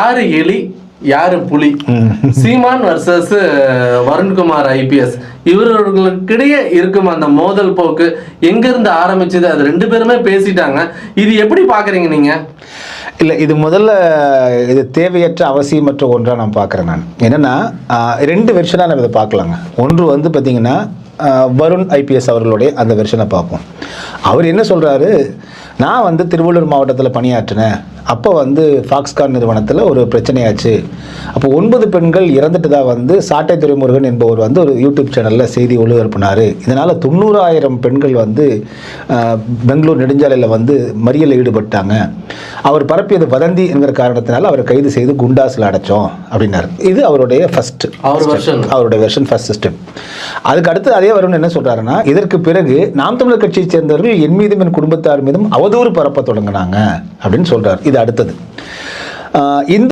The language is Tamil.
யாரு எலி யாரு புலி? சீமான் வர்சஸ் வருண்குமார் ஐபிஎஸ் இவர்களுக்கிடையே இருக்கும் அந்த மோதல் போக்கு எங்க இருந்து ஆரம்பிச்சது? அது ரெண்டு பேருமே பேசிட்டாங்க. இது எப்படி பாக்குறீங்க நீங்க? இல்லை இது முதல்ல இது தேவையற்ற அவசியமற்ற ஒன்றாக நான் பார்க்குறேன் நான். என்னென்னா ரெண்டு வெர்ஷனாக நம்ம இதை பார்க்கலாங்க ஒன்று வந்து பார்த்திங்கன்னா வருண் ஐபிஎஸ் அவர்களுடைய அந்த வெர்ஷனை பார்ப்போம் அவர் என்ன சொல்கிறாரு நான் வந்து திருவள்ளூர் மாவட்டத்தில் பணியாற்றினேன். அப்போ வந்து ஃபாக்ஸ்கான் நிறுவனத்தில் ஒரு பிரச்சனையாச்சு. அப்போ ஒன்பது பெண்கள் இறந்துட்டதா வந்து சாட்டை துறைமுருகன் என்பவர் வந்து ஒரு யூடியூப் சேனலில் செய்தி ஒளிபரப்பினார். இதனால் தொண்ணூறாயிரம் பெண்கள் வந்து பெங்களூர் நெடுஞ்சாலையில் வந்து மறியலில் ஈடுபட்டாங்க. அவர் பரப்பியது வதந்தி என்கிற காரணத்தினால அவரை கைது செய்து குண்டாஸில் அடைச்சோம் அப்படின்னாரு. இது அவருடைய வருஷன் அவருடைய வெர்ஷன் ஃபர்ஸ்ட் சிஸ்டம் அதுக்கு அடுத்து அதே வருண் என்ன சொல்றாருன்னா இதற்கு பிறகு நாம் தமிழர் கட்சியைச் சேர்ந்தவர்கள் என் மீதும் என் குடும்பத்தார் மீதும் அவதூறு பரப்ப தொடங்கினாங்க அப்படின்னு சொல்றாரு. ഇത് അടുത്തത്. ഇന്ന്